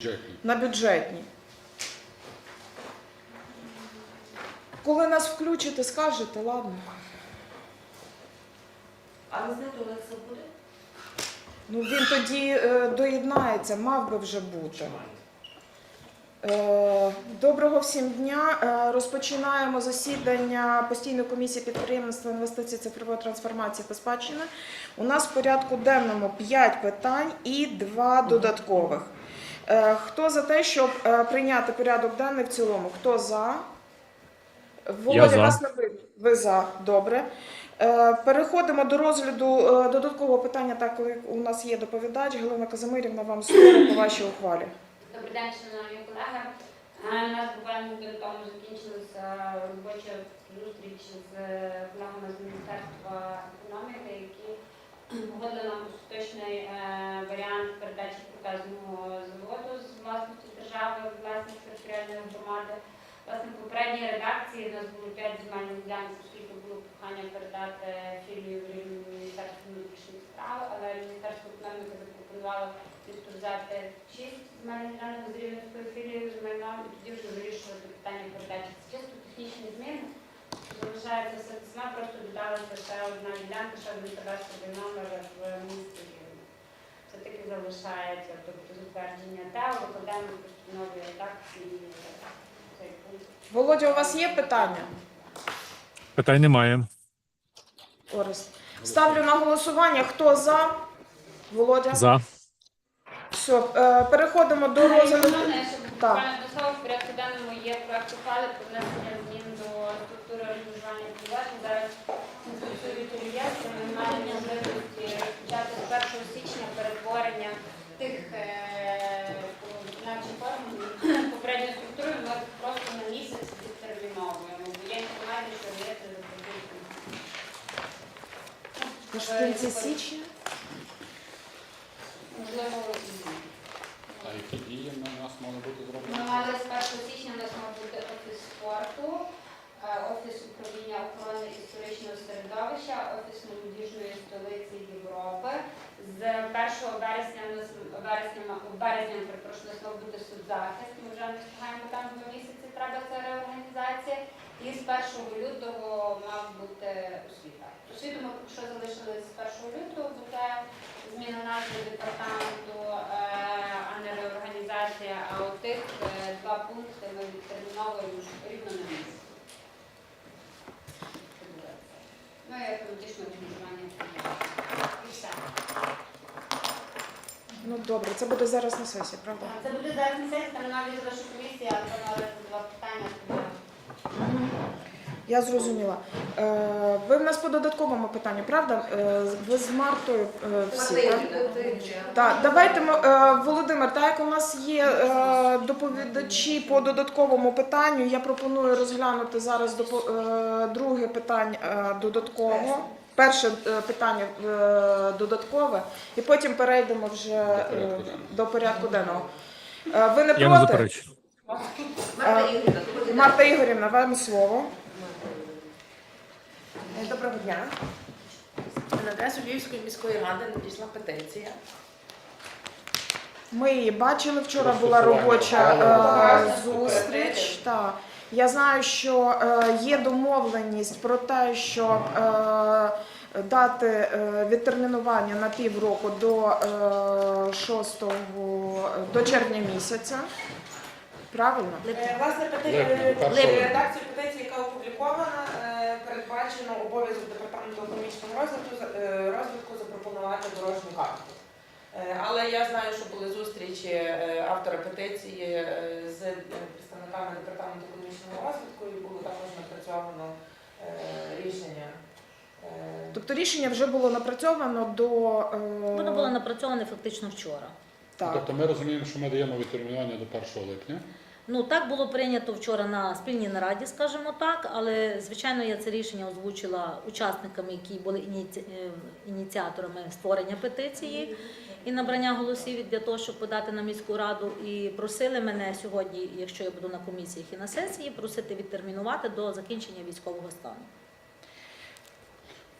Бюджетні. на бюджетні. Коли нас включите, скажете, ладно. А ви знаєте, Олекса буде? Ну він тоді е, доєднається, мав би вже бути. Е, Доброго всім дня. Е, Розпочинаємо засідання постійної комісії підприємництва інвестицій цифрової трансформації та спадщини. У нас в порядку денному 5 питань і 2 додаткових. Е, Хто за те, щоб е, прийняти порядок денний в цілому? Хто за? Володя, за. вас не видно. Ви за. Добре. Е, Переходимо до розгляду додаткового питання, так як у нас є доповідач. Галина Казимирівна, вам слово по вашій ухвалі. Добрий день, шановні колеги. У нас буквально годину тому закінчилася робоча зустріч з колегами з Міністерства економіки, які погодили нам остаточний е, варіант передачі протезного заводу з власності держави в власність територіальної громади. Власне, в попередній редакції у нас було 5 земельних ділянок, оскільки було прохання передати філію в рівні Міністерства внутрішніх справ, але Міністерство економіки тобто взяти 6 земельних ділянок з рівненською філією з майном і тоді вже вирішувати питання передачі. Це чисто технічні зміни. Залишається все саме, просто додалася ще одна ділянка, ще один кадастровий номер в місті Рівне. Це таки залишається, тобто затвердження ТЕО, викладаємо просто нові редакції цей пункт. Володя, у вас є питання? Питань немає. Орест. Ставлю на голосування. Хто за? Володя? За. Все, е, переходимо до розгляду. Головне, щоб Так. буквально до слова в порядку денному є проект ухвали про внесення змін до структури організування повноважень. Зараз реєстри ми маємо можливості почати з 1 січня перетворення тих е, виконавчих органів попередньої структури. Ми просто на місяць відтерміновуємо. Бо є інформація, що реєстри запустити. Аж в січня. Можливо. А які дії на нас мали бути зроблені? мали з 1 січня у нас мав бути офіс спорту, е, офіс управління охорони історичного середовища, офіс молодіжної столиці Європи. З 1 вересня вересня березня, перепрошую, нас мав бути соцзахист. Ми вже не встигаємо там два місяці. Треба ця реорганізація. І з 1 лютого мав бути освіта. Освіту ми що залишили з 1 лютого, бо це зміна назви департаменту, е, а не реорганізація. А от тих е, два пункти ми відтерміновуємо рівно на місяць. Ну і автоматичне розмежування. І все. Ну добре, це буде зараз на сесії, правда? Це буде зараз на сесії, там навіть ваша комісія, але це два питання. Я зрозуміла. Е, ви в нас по додатковому питанню, правда? Е, ви з Мартою е, всі, так? Так, давайте ми, е, Володимир, так як у нас є е, доповідачі по додатковому питанню, я пропоную розглянути зараз допо- е, друге питання е, додатково. Перше е, питання е, додаткове, і потім перейдемо вже е, порядку денного. до порядку денного. Ви не Я проти? заперечую. Е, Марта Ігорівна, вам слово. Доброго дня. На адресу Львівської міської ради надійшла петиція. Ми її бачили вчора. Була робоча зустріч. Та я знаю, що е, є домовленість про те, щоб е, дати е, відтермінування на півроку до е, 6 до червня місяця. Правильно? Власне, редакції петиції, яка опублікована, передбачено обов'язок департаменту економічного розвитку за- розвитку запропонувати дорожню карту. Е, Але я знаю, що були зустрічі е, автора петиції е, з представниками департаменту економічного розвитку і було також напрацьовано рішення. Тобто рішення вже було напрацьовано до Воно було напрацьоване фактично вчора. так. Тобто ми розуміємо, що ми даємо відтермінування до 1 липня. Ну так було прийнято вчора на спільній нараді, скажімо так. Але звичайно, я це рішення озвучила учасниками, які були ініці... ініціаторами створення петиції і набрання голосів для того, щоб подати на міську раду. І просили мене сьогодні, якщо я буду на комісіях і на сесії, просити відтермінувати до закінчення військового стану.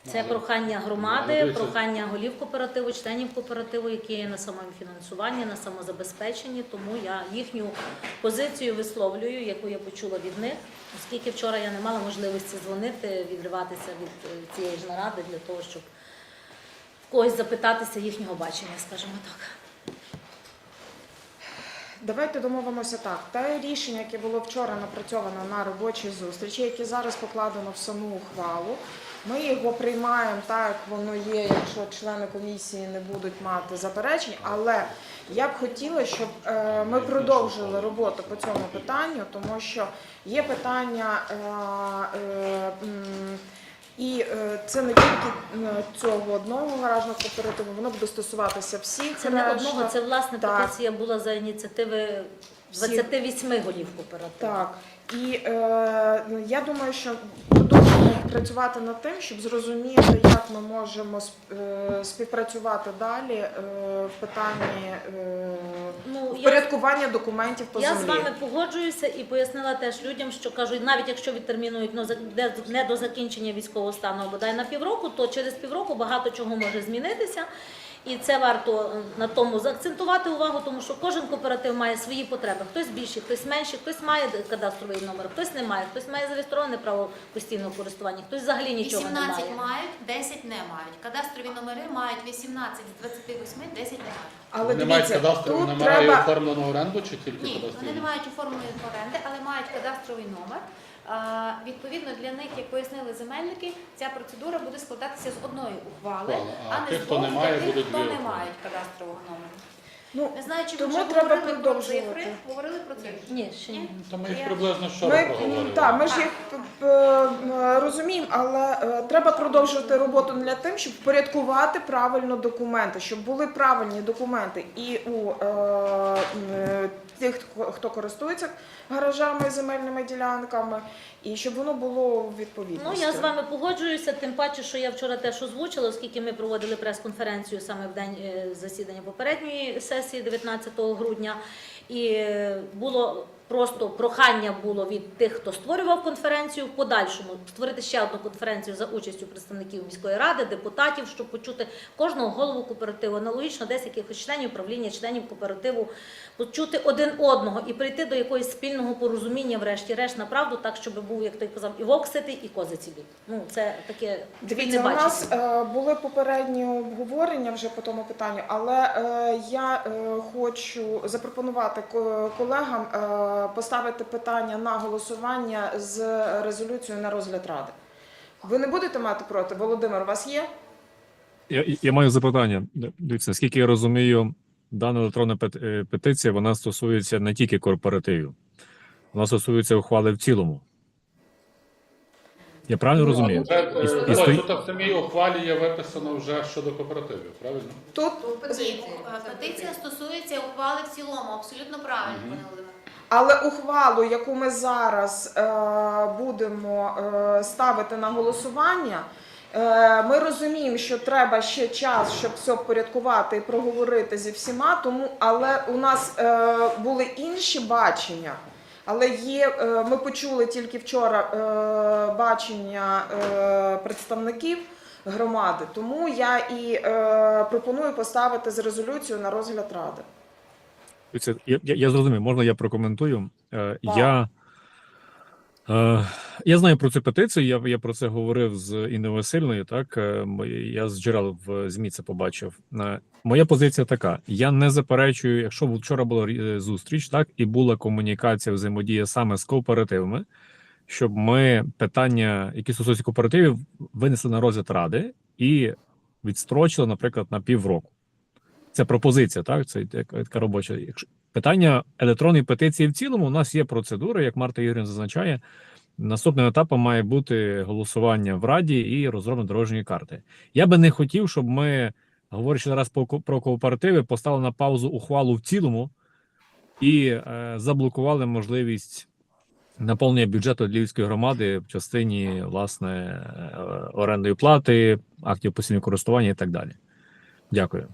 Це прохання громади, прохання голів кооперативу, членів кооперативу, які є на самофінансуванні, на самозабезпеченні. Тому я їхню позицію висловлюю, яку я почула від них, оскільки вчора я не мала можливості дзвонити, відриватися від е, цієї ж наради для того, щоб когось запитатися їхнього бачення, скажімо так. Давайте домовимося так. Те рішення, яке було вчора напрацьовано на робочій зустрічі, яке зараз покладено в саму ухвалу, ми його приймаємо так, як воно є, якщо члени комісії не будуть мати заперечень. Але я б хотіла, щоб е, ми продовжили роботу по цьому питанню, тому що є питання. е, е, і е, це не тільки е, цього одного гаражного кооперативу, воно буде стосуватися всіх. Це не одного, це власне Так. петиція була за ініціативи Всіх. 28 голів кооперативу. Так. І е, я думаю, що продовжуємо працювати над тим, щоб зрозуміти, як ми можемо е, співпрацювати далі е, в питанні е, Ну, я впорядкування документів по Я землі. з вами погоджуюся і пояснила теж людям, що кажуть, навіть якщо відтермінують ну, не до закінчення військового стану, бодай на півроку, то через півроку багато чого може змінитися. І це варто е, на тому заакцентувати увагу, тому що кожен кооператив має свої потреби. Хтось більший, хтось менший, хтось має кадастровий номер, хтось не має, хтось має зареєстроване право постійного користування, хтось взагалі нічого не 18 мають, 10 не мають. Кадастрові номери мають 18 з 28, 10 не мають. Але Вони мають дивіться, кадастрові тут номера і треба оформлену оренду чи тільки Ні, кадастрові? вони не мають оформленої оренди, але мають кадастровий номер. Відповідно, для них, як пояснили земельники, ця процедура буде складатися з одної ухвали, а а, не з хто двох не має, для тих, будуть хто не мають кадастрового номеру. Ну, Не знаю, чи ви Тому вже треба говорили про продовжувати. цифри. Говорили про цифри? Ні, ще ні. Та ми їх приблизно вчора Ми, проговорили. так, ми ж їх е, е, розуміємо, але е, треба продовжувати роботу для тим, щоб впорядкувати правильно документи, щоб були правильні документи і у е, е, тих, хто- хто користується гаражами і земельними ділянками, і щоб воно було відповідно. Ну, я з вами погоджуюся, тим паче, що я вчора теж озвучила, оскільки ми проводили прес-конференцію саме в день е, засідання попередньої сесії, 19 грудня, і е, було просто прохання було від тих, хто створював конференцію, в подальшому створити ще одну конференцію за участю представників міської ради, депутатів, щоб почути кожного голову кооперативу, аналогічно десь якихось членів правління, членів кооперативу, почути один одного і прийти до якогось спільного порозуміння, врешті-решт, на правду, так, щоб був, як той казав, і вовк ситий, і кози цілі. Ну, це таке Дивіться, у нас е, були попередні обговорення вже по тому питанню, але е, я е, хочу запропонувати колегам е, поставити питання на голосування з резолюцією на розгляд ради. Ви не будете мати проти? Володимир, у вас є? Я, я маю запитання. Дивіться, наскільки я розумію, дана електронна е, петиція вона стосується не тільки корпоративів, вона стосується ухвали в цілому. Я правильно розумію? Вже, е, І- і стої- Тут в самій ухвалі є виписано вже щодо кооперативів, правильно? Тут Ні, петиція стосується ухвали в цілому, абсолютно правильно, пане Володимире. Але ухвалу, яку ми зараз е, будемо е, ставити на голосування, е, ми розуміємо, що треба ще час, щоб все впорядкувати і проговорити зі всіма. Тому, але у нас були інші бачення. Але є, ми почули тільки вчора бачення представників громади, тому я і пропоную поставити з резолюцією на розгляд ради. Дивіться, я, я, я зрозумів, можна я прокоментую? Е, я, е, я знаю про цю петицію, я, я про це говорив з Інною Васильною, так, е, я з джерел в ЗМІ це побачив. Е, моя позиція така: я не заперечую, якщо вчора була е, зустріч, так, і була комунікація, взаємодія саме з кооперативами, щоб ми питання, які стосуються кооперативів, винесли на розгляд ради і відстрочили, наприклад, на півроку. Це пропозиція, так? Це така робоча. Питання електронної петиції в цілому, у нас є процедура, як Марта Ігорівна зазначає. Наступним етапом має бути голосування в Раді і розроблення дорожньої карти. Я би не хотів, щоб ми, говорячи зараз про кооперативи, поставили на паузу ухвалу в цілому і е, заблокували можливість наповнення бюджету Львівської громади в частині власне е, орендної плати, актів постійного користування і так далі. Дякую.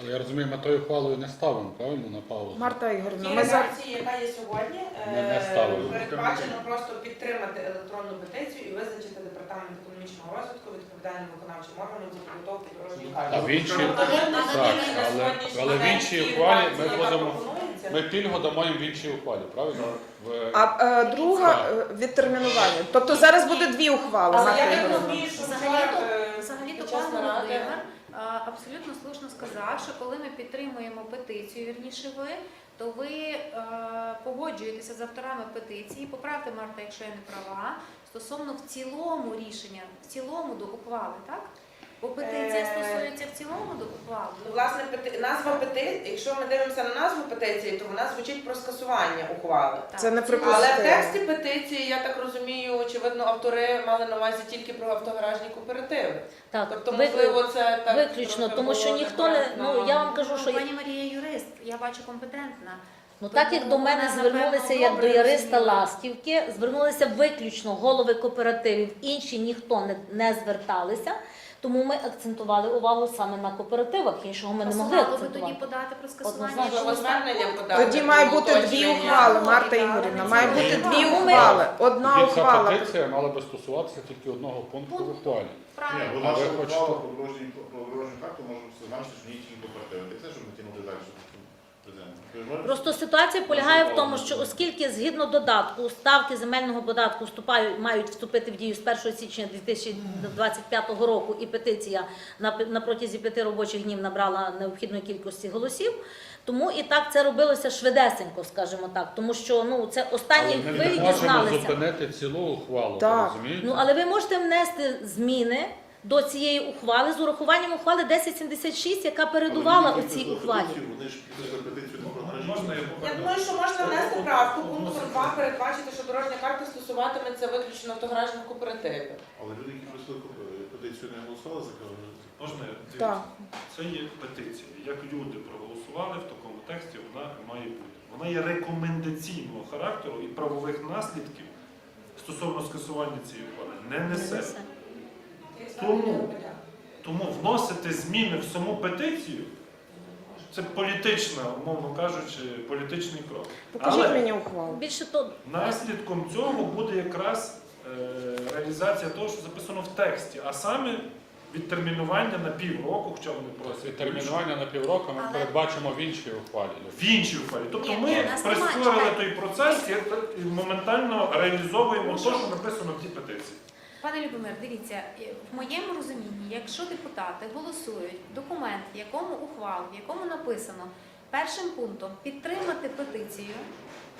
Але я розумію, ми тою ухвалою не ставимо, правильно, на паузу? Марта Ігорівна, ми за редакції, яка є сьогодні, Ми не е, ставили. передбачено просто підтримати електронну петицію і визначити департамент економічного розвитку відповідальним виконавчим органом за підготовку дорожньої А карти. в іншій, Тобто так, але, але в іншій ухвалі ми будемо. Ми пільгу дамо їм в іншій ухвалі, правильно? В, а е, друга е, відтермінування. Тобто зараз буде дві ухвали. Але Марта я так Ігорівна. розумію, що вчора Взагалі-то, е, взагалі-то пан Володимир абсолютно слушно сказав, що коли ми підтримуємо петицію, вірніше ви, то ви погоджуєтеся з авторами петиції. Поправте, Марта, якщо я не права, стосовно в цілому рішення, в цілому до ухвали, так? Бо петиція Е, стосується в цілому до ухвали. Ну, власне, пети- назва петиції, якщо ми дивимося на назву петиції, то вона звучить про скасування ухвали. Так. Це не Але в тексті петиції, я так розумію, очевидно, автори мали на увазі тільки про автогаражні кооперативи. Так, Тобто, ви- можливо, це так виключно, трохи тому що було ніхто не ну я вам кажу, що пані Марія юрист, я бачу компетентна. Ну так як до мене Вона, звернулися напевно, як до добре розуміла. Ластівки, звернулися виключно голови кооперативів, інші ніхто не, не зверталися. Тому ми акцентували увагу саме на кооперативах. Іншого ми не могли би тоді акцентувати. подати про скасування. Однозначно. Можливо, звернення подати. Тоді має бути дві ухвали, Марта Ігорівна. Має бути дві ухвали. Одна ця ухвала. петиція мала би стосуватися тільки одного пункту в актуалі. Ні, Правильно. бо наша ви ухвала хочете- про дорожній про дорожню карту може зазначити, що ні тільки кооперативи. Так це, щоб не тягнути далі. щоб президент. Ви ж можете? Просто ситуація полягає в тому, що оскільки згідно додатку ставки земельного податку вступають, мають вступити в дію з 1 січня 2025 року, і петиція на, протязі п'яти робочих днів набрала необхідної кількості голосів. Тому і так це робилося швидесенько, скажімо так, тому що ну це останні Але ми не можемо зупинити цілу ухвалу, Так. розумієте? Ну але ви можете внести зміни до цієї ухвали з урахуванням ухвали 1076, яка передувала у цій ухвалі. Вони ж петицію. Можна я Я думаю, що можна внести правку пункту 2 передбачити, що дорожня карта стосуватиметься виключно автогаражних кооперативів. Але люди, які просили петицію, не голосували за? Можна я? Так. Це є петиція. Як люди проголосували в такому тексті, вона має бути. Вона є рекомендаційного характеру і правових наслідків стосовно скасування цієї ухвали не несе. Тому. Тому вносити зміни в саму петицію це політична, умовно кажучи, політичний крок. Покажіть Але мені ухвалу. Більше то наслідком цього буде якраз е, реалізація того, що записано в тексті, а саме відтермінування на півроку, хоча вони просять Тобто термінування на півроку ми Але- передбачимо в іншій ухвалі. в іншій ухвалі. Тобто Ні, ми ні, прискорили той процес і, і моментально реалізовуємо те, що написано в тій петиції. Пане Любомир, дивіться, е, в моєму розумінні, якщо депутати голосують документ, в якому ухвал, в якому написано першим пунктом підтримати петицію,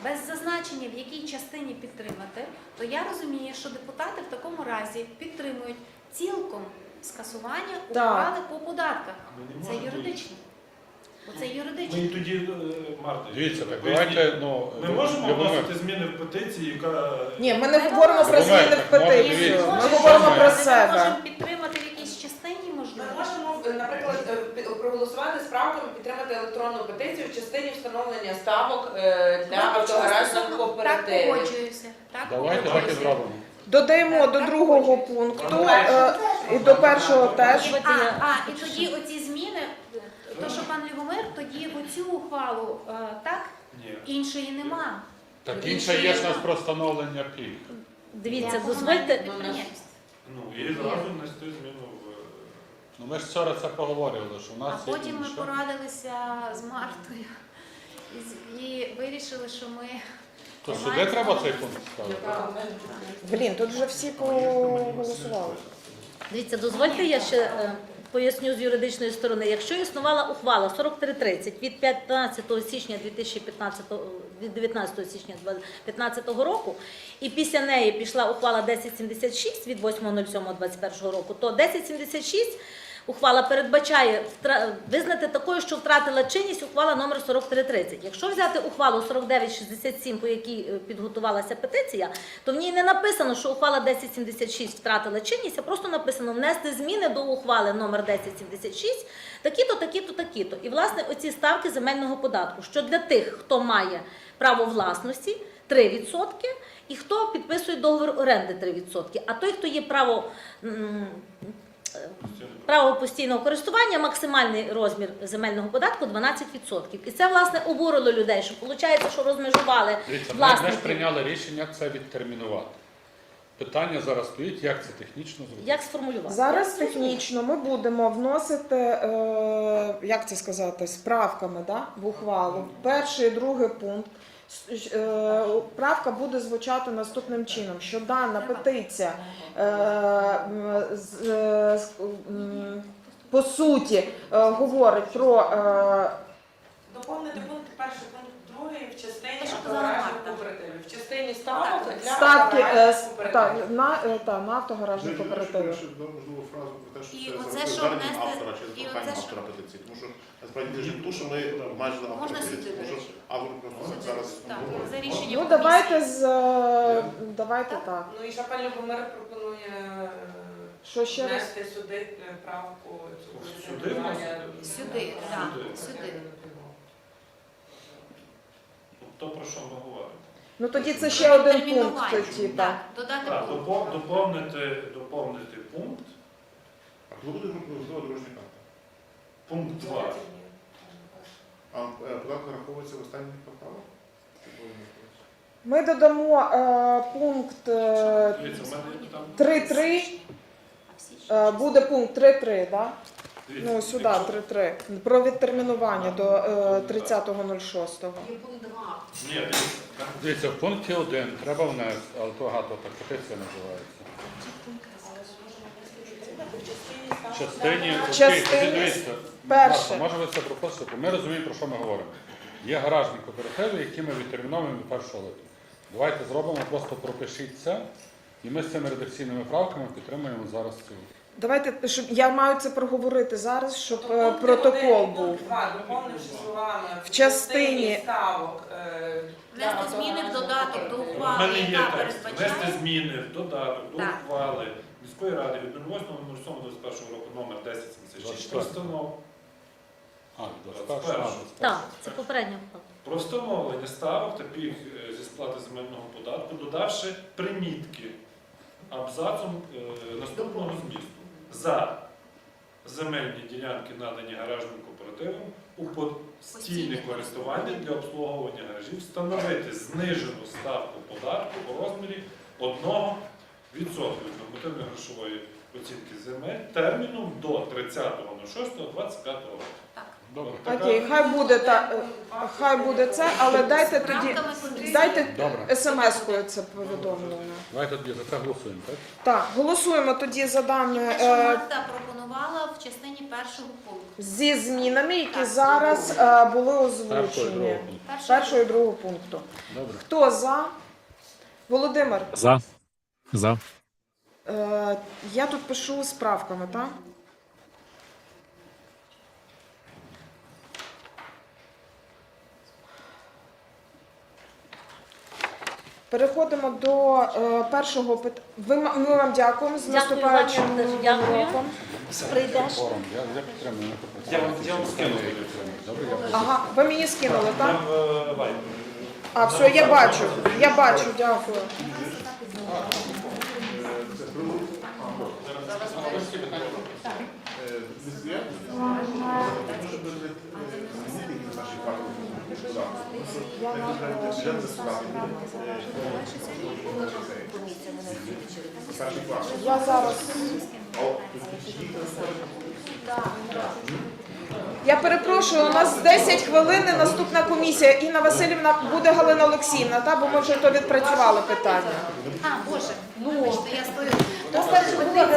без зазначення, в якій частині підтримати, то я розумію, що депутати в такому разі підтримують цілком скасування Так. ухвали по податках. Це юридично. Бо це Ми тоді, е, Марта, Дивіться, так поясніть. давайте, ну, Ми можемо вносити зміни в петиції, яка Ні, ми не говоримо про зміни в так, може, петицію. дивіться, Ми говоримо про Ми себе. можемо підтримати в якійсь частині, Ми можливо. можемо, е, наприклад, е, пі- проголосувати з правками, підтримати електронну петицію в частині встановлення ставок е, для Виключно автогаражних Так кооперативів. погоджуюся. Так давайте так і погоджуюся. зробимо. Додаємо до другого пункту е, і до першого теж. А, а, і тоді оці то що пан Любомир, тоді оцю ухвалу, е, так, ні. іншої нема. Так інше є нас про встановлення пільг. дивіться, дозвольте. Ну, і зразу внести зміну в. Ну ми ж вчора це проговорювали, що у А нас є потім ми інше. порадилися з Мартою і, з- і вирішили, що ми То сюди треба цей пункт ставити? Блін, тут вже всі проголосували. Дивіться, дозвольте, я ще е, поясню з юридичної сторони. Якщо існувала ухвала 4330 від 15 січня 2015, від 19 січня 2015 року, і після неї пішла ухвала 1076 від 8.07.21 року, то 1076 Ухвала передбачає визнати такою, що втратила чинність ухвала номер 4330. Якщо взяти ухвалу 4967, по якій е, підготувалася петиція, то в ній не написано, що ухвала 1076 втратила чинність, а просто написано внести зміни до ухвали номер 1076, такі-то, такі-то, такі-то. І власне оці ставки земельного податку, що для тих, хто має право власності 3%, і хто підписує договір оренди 3%. А той, хто є право право постійного користування, максимальний розмір земельного податку 12%. І це власне обурило людей, що виходить, що розмежували Дивіться, ми, ж прийняли рішення, це відтермінувати. Питання зараз стоїть, як це технічно зробити. Як сформулювати? Зараз технічно ми будемо вносити, е, як це сказати, справками да, в ухвалу. Перший і другий пункт. Е, Правка буде звучати наступним чином, що дана петиція е, е, по суті говорить про Доповнити пункт перший, пункт другий в частині Те, що казала автогаражних Марта. Кооперативів. В частині ставок Так. для ставки е, с- кооперативів. та, на, е, та, на автогаражні кооперативи. ще одну можливу фразу про те, що І це оце, що внести- автора чи і проханням оце, що- автора петиції. Тому що насправді дуже ту, що ми майже за автора Можна петиції. сюди, Тому що речі. автор просто зараз Так, говорить. за рішенням Ну давайте з е, давайте так. Ну і Шапель Любомир пропонує е, Що ще раз? внести сюди е, правку цю Сюди вносити? Сюди, так, Сюди. То про що ми говоримо? Ну тоді це ще один пункт. Термінування. Тоді, Так, так. додати Так, пункт. допо- доповнити, доповнити пункт, А коли буде можливо дорожня карта? пункт 2. А е, податок нараховується в останніх кварталах? Чи коли він нараховується? Ми додамо е, пункт е, Дивіться, в мене там 3.3, А всі ж- е, буде пункт 3.3, да? Ну сюди якщо- 3.3. Про відтермінування до е, 30.06. Ні, дивіться, там Дивіться, в пункті 1 треба внести, але то гато так петиція називається. В частині, окей, Частині дивіться, перше. Може ви це пропустите, ми розуміємо, про що ми говоримо. Є гаражні кооперативи, які ми відтерміновуємо від 1 липня. Давайте зробимо, просто пропишіть це, і ми з цими редакційними правками підтримуємо зараз цю. Давайте, щоб я маю це проговорити зараз, щоб е, Пункт протокол один, був. Пункт 2, доповнивши словами В частині- ставок е, для зміни в додаток до У ухвали, мене є яка текст. передбачає. Внести зміни в додаток до Так. ухвали міської ради від 08.07.21 року номер 1076 про 24. встанов- А, від 21, 21. а, Так, це попередня ухвала. про встановлення ставок та пільг е, зі сплати земельного податку, додавши примітки абзацом е, наступного змісту. За земельні ділянки, надані гаражним кооперативам, у постійне користування для обслуговування гаражів встановити знижену ставку податку у розмірі 1% від нормативної грошової оцінки земель терміном до 30.06.25 року. Добре. Окей, хай буде та хай буде це, але дайте тоді дайте Добре. смс-кою це повідомлення. Давайте тоді за це голосуємо, так? Так, голосуємо тоді за дане що е, Марта пропонувала в частині першого пункту. зі змінами, які зараз е, були Першого і озвучені. другого пункту. Першого і другого пункту. Добре. Хто за? Володимир, За. За. е, я тут пишу з правками, так? Переходимо до е, першого питання. Ми вам дякуємо з Дякую вам, наступаючим я теж дякую. роком. Прийдеш. Форум, я, я підтримую. не Я вам- я вам скину. Добре, я буду. Ага, ви мені скинули, так? Там, е, Вайбер. А, все, я бачу. Я бачу, дякую. Е, десь є? Може бути, е, змінити якісь наші факти. Так. Тому що, як ви кажете, бюджет це справді. Е, Я зараз. А от тут їх Я перепрошую, у нас 10 хвилин і наступна комісія. Інна Васильівна буде Галина Олексіївна, та бо ми вже то відпрацювали питання. А, Боже, вибачте, я стою. Петиція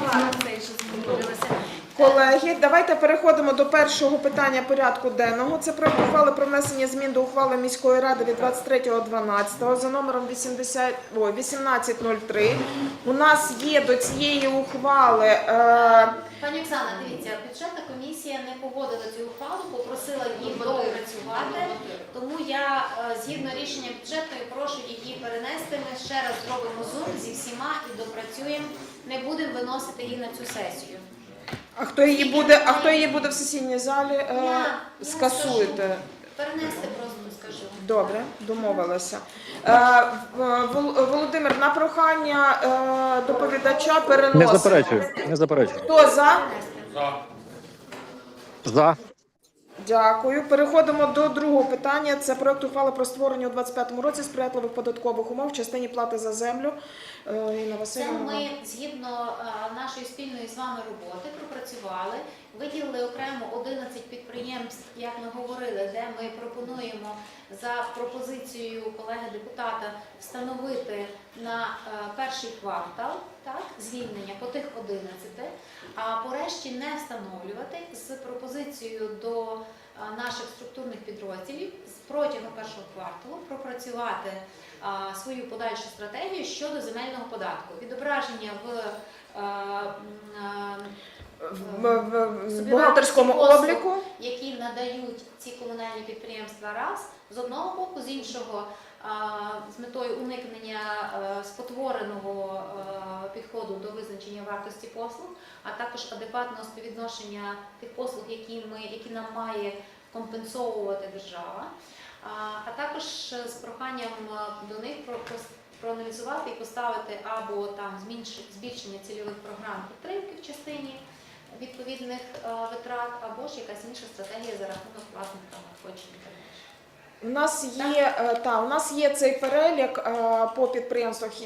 була цей, що змінилася. Колеги, давайте переходимо до першого питання порядку денного. Це про ухвали про внесення змін до ухвали міської ради від 23.12 за номером 80, ой, 1803. У нас є до цієї ухвали. Е, Пані Оксана, дивіться, бюджетна комісія не погодила цю ухвалу, попросила її доопрацювати, тому я е, згідно рішення бюджетної прошу її перенести. Ми ще раз зробимо зум зі всіма і допрацюємо. Не будемо виносити її на цю сесію. А хто її буде? А хто її буде в сесійній залі? Е, Я- я скасуєте. Перенести просто скажу. Добре, домовилася. Е, в- Вол- Володимир, на прохання е, доповідача переносимо. Не заперечую, не заперечую. Хто за? За. За. Дякую. Переходимо до другого питання. Це проект ухвали про створення у 2025 році сприятливих податкових умов в частині плати за землю. Е, Інна Це Васильівна. ми згідно е, нашої спільної з вами роботи пропрацювали, виділили окремо 11 підприємств, як ми говорили, де ми пропонуємо за пропозицією колеги депутата встановити на е, перший квартал так, звільнення по тих 11, а по решті не встановлювати з пропозицією до е, наших структурних підрозділів протягом першого кварталу пропрацювати а, свою подальшу стратегію щодо земельного податку. Відображення в е, В, в, в бухгалтерському послуг. обліку. які надають ці комунальні підприємства раз з одного боку, з іншого з метою уникнення е, спотвореного е, підходу до визначення вартості послуг, а також адекватного співвідношення тих послуг, які ми які нам має компенсовувати держава. А, також з проханням е, до них про, про- проаналізувати і поставити або там збільшення цільових програм підтримки в частині відповідних е, витрат, або ж якась інша стратегія за рахунок власних там надходжень. так. У нас є е, та у нас є цей перелік е, по підприємствах.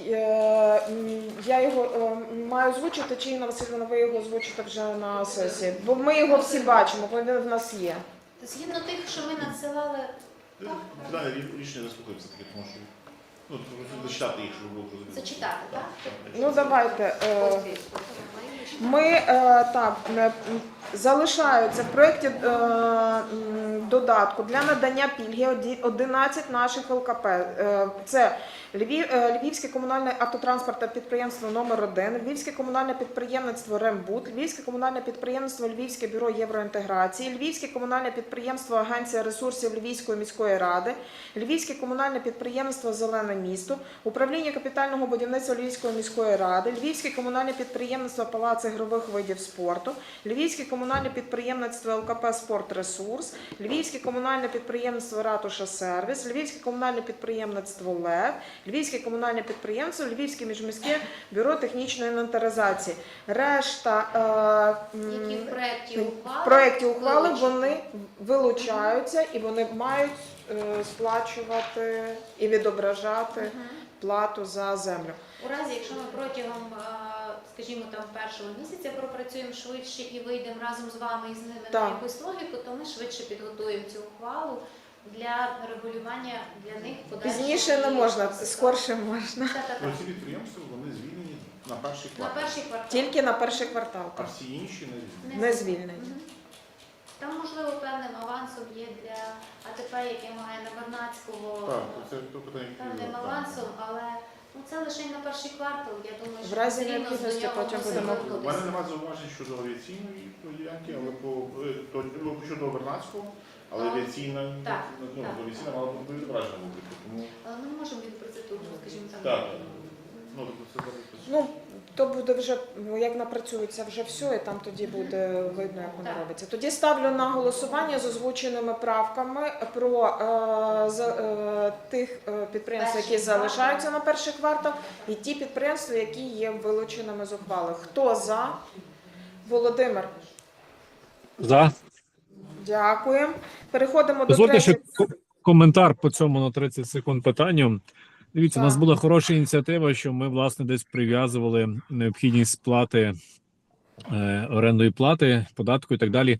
Я його маю озвучити, чи Інна Васильівна, ви його озвучите вже на сесії? Бо ми його всі бачимо, бо він в нас є. Згідно тих, що ми надсилали, рі- рішення заспокоїться таке, тому що ну, зачитати їх, щоб було зрозуміло. зачитати, так? Ну давайте. е, Ми е, так е, залишаються в проєкті е, додатку для надання пільги 11 наших ЛКП. Е, Це е, Львівське комунальне автотранспортне підприємство номер 1 Львівське комунальне підприємництво Рембут, Львівське комунальне підприємство Львівське бюро євроінтеграції, Львівське комунальне підприємство Агенція ресурсів Львівської міської ради, Львівське комунальне підприємство Зелене місто, управління капітального будівництва Львівської міської ради, Львівське комунальне підприємство Палац ігрових видів спорту, Львівське комунальне підприємництво ЛКП Спорт Ресурс, Львівське комунальне підприємство Ратуша Сервіс, Львівське комунальне підприємництво ЛЕВ, Львівське комунальне підприємство, Львівське міжміське бюро технічної інвентаризації. Решта е, Які в проєкті в ухвали проєкті ухвали вони вилучаються і вони мають е, сплачувати і відображати плату за землю. У разі, якщо ми протягом, е, скажімо, там першого місяця пропрацюємо швидше і вийдемо разом з вами і з ними на якусь логіку, то ми швидше підготуємо цю ухвалу для регулювання для них подальшої Пізніше не можна, скорше можна. Так, так, так. ці підприємства вони звільнені на перший квартал. На перший квартал. Тільки на перший квартал. а всі інші не звільнені. Не звільнені. Там, можливо, певним авансом є для АТП, яке має на Вернацького Так, це то питання, певним так. авансом, але ну, це лише на перший квартал. Я думаю, В що разі необхідності до нього потім будемо- У мене немає зауважень щодо авіаційної ділянки, але по е, то, ну, щодо Вернадського, але авіаційна так, ну, так. авіаційна мала бути відображена в обліку. Тому Але ми не можемо це тут, скажімо так. так. Ну, тобто це зараз. Ну, то буде вже, ну, як напрацюється вже все, і там тоді буде видно, як воно робиться. Тоді ставлю на голосування з озвученими правками про е, за, е, тих е, підприємств, які залишаються на перший квартал, і ті підприємства, які є вилученими з ухвали. Хто за? Володимир, За. дякую. Переходимо до Дозвольте ще третього. коментар по цьому на 30 секунд питанню. Дивіться, у нас була хороша ініціатива, що ми власне десь прив'язували необхідність сплати е, орендної плати, податку і так далі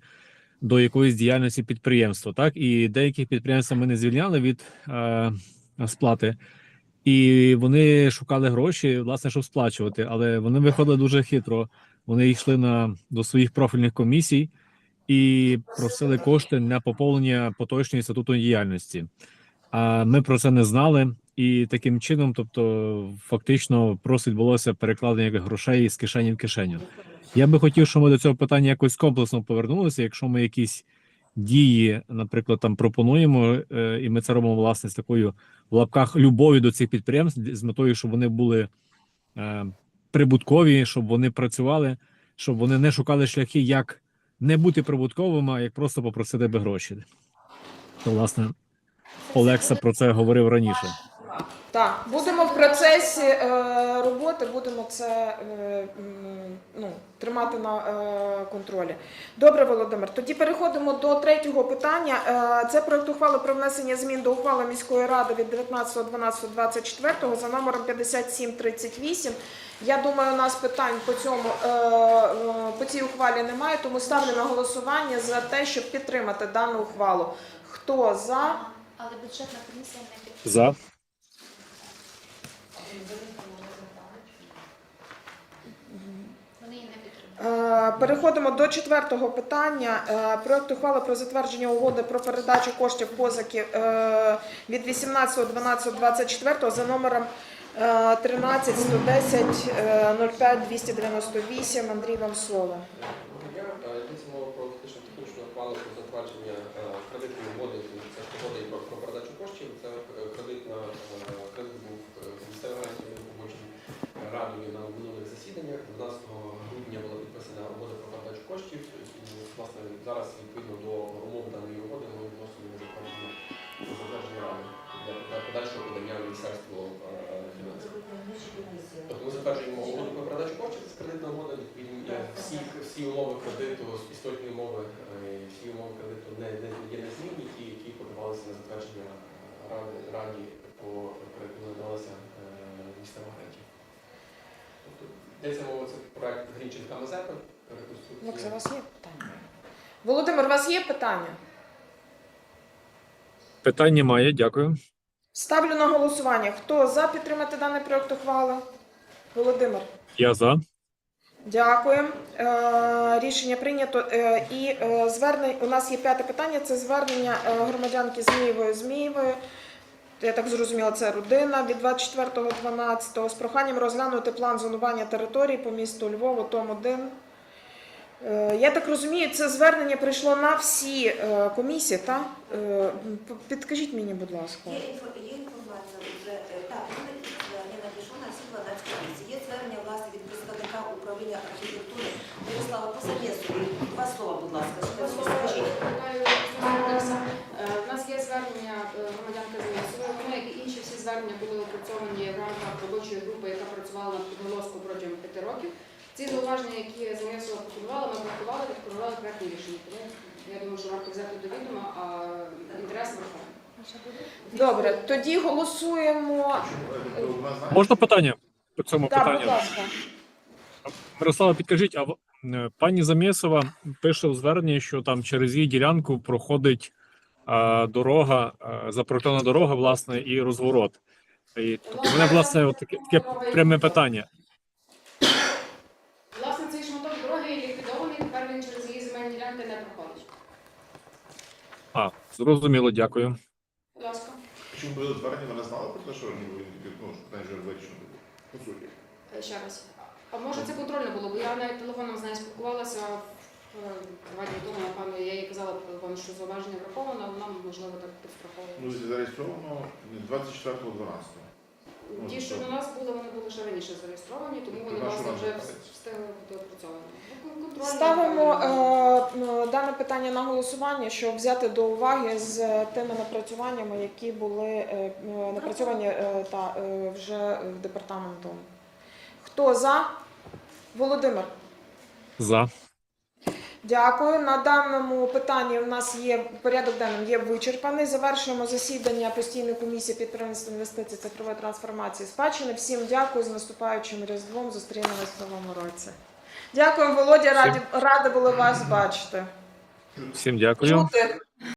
до якоїсь діяльності підприємства. Так і деяких підприємств ми не звільняли від е, сплати, і вони шукали гроші, власне, щоб сплачувати. Але вони виходили дуже хитро. Вони йшли на до своїх профільних комісій і просили кошти на поповнення поточної статутної діяльності. А ми про це не знали, і таким чином, тобто, фактично, просто відбулося перекладення грошей з кишені в кишеню. Я би хотів, щоб ми до цього питання якось комплексно повернулися. Якщо ми якісь дії, наприклад, там пропонуємо, е, і ми це робимо власне з такою в лапках любові до цих підприємств, з метою, щоб вони були е, прибуткові, щоб вони працювали, щоб вони не шукали шляхи, як не бути прибутковими, а як просто попросити би гроші. То, власне, Олекса про це говорив раніше. Так, будемо в процесі е, роботи, будемо це е, м, ну, тримати на е, контролі. Добре, Володимир. Тоді переходимо до третього питання. Е, це проект ухвали про внесення змін до ухвали міської ради від 19.12.24 за номером 5738. Я думаю, у нас питань по цьому е, е, по цій ухвалі немає, тому ставлю на голосування за те, щоб підтримати дану ухвалу. Хто за? Але бюджетна комісія не підтримує. За. Е, Переходимо до четвертого питання. Е, Проект ухвали про затвердження угоди про передачу коштів позики е, від 18.12.24 за номером е, 13 110 е, 05 298. Андрій, вам слово. Я йдеться мова про фактично технічну ухвалу про затвердження е, кредитної угоди. Це ж угода і про, про передачу коштів. Це е, кредит на е, кредит був е, з місцевої ради він погоджений радою на минулих засіданнях. 12 грудня була підписана угода про передачу коштів. І, власне, зараз відповідно до умов даної угоди ми вносимо на затвердження на затвердження ради для подальшого подання в Міністерство е, фінансів. Тобто ми затверджуємо угоду про передачу коштів з кредитна угода. Відповідні е, всі, всі умови кредиту, істотні умови, е, всі умови кредиту не, не є незмінні, ті, які подавалися на затвердження ради, раді по кредиту надавалися е, місцева грантів. Тобто йдеться мова це проект Грінченка Мазепи, реконструкція. вас є питання? Володимир, у вас є питання? Питань немає, дякую. Ставлю на голосування. Хто за підтримати даний проект ухвали? Володимир. Я за. Дякую. Е, рішення прийнято. Е, і е, звернень у нас є п'яте питання. Це звернення громадянки Змієвої Змієвої. Я так зрозуміла, це родина від 24.12 з проханням розглянути план зонування території по місту Львову, том 1. Е, Я так розумію, це звернення прийшло на всі е, комісії, так? Е, Підкажіть мені, будь ласка. Є, інфо- інформація вже так, є звернення надійшло на всі 12 комісій. Є звернення власне від представника управління архітектури Мирослава Посадєсові. Два слова, будь ласка, скажіть. У нас є звернення громадянки Змісової, воно, як і інші всі звернення були опрацьовані в рамках робочої групи, яка працювала над підголоском протягом п'яти років. Ці зауваження, які Змісова пропонувала, ми врахували, підкорували проєктні рішення. Тому я думаю, що варто взяти до відома, а інтерес врахований. Добре, тоді голосуємо. У Можна питання по цьому Так, будь питанню? ласка. Мирослава, підкажіть, а в- е, пані Замєсова пише в зверненні, що там через її ділянку проходить е, дорога, е, запроектована дорога, власне, і розворот. І тобто, в мене, власне, от таке, таке пряме питання. Власне, цей шматок дороги ліквідований, тепер він через її земельні ділянки не проходить. А, зрозуміло, дякую. Будь ласка. чому були звернення, вона знала про те, що ну, він ну, що вже вирішено було. По суті. Е, Ще раз. А може це контрольне було, бо я навіть телефоном з нею спілкувалася е, два дні тому, напевно, я їй казала по телефону, що зауваження враховано, вона, можливо, так Ну, підстраховувала. зареєстровано 24.12. Ті, що на нас були, вони були ще раніше зареєстровані, тому вони власне вже встигли бути опрацьовані. Ставимо е, дане питання на голосування, щоб взяти до уваги з тими напрацюваннями, які були е, напрацьовані е, та, е, вже департаментом. Хто за? Володимир. За. Дякую. На даному питанні у нас є порядок денний є вичерпаний. Завершуємо засідання постійної комісії підприємства інвестицій цифрової трансформації спадщини. Всім дякую з наступаючим різдвом. Зустрінемось в новому році. Дякую, Володя. Раді рада була вас бачити. Всім дякую. Чути.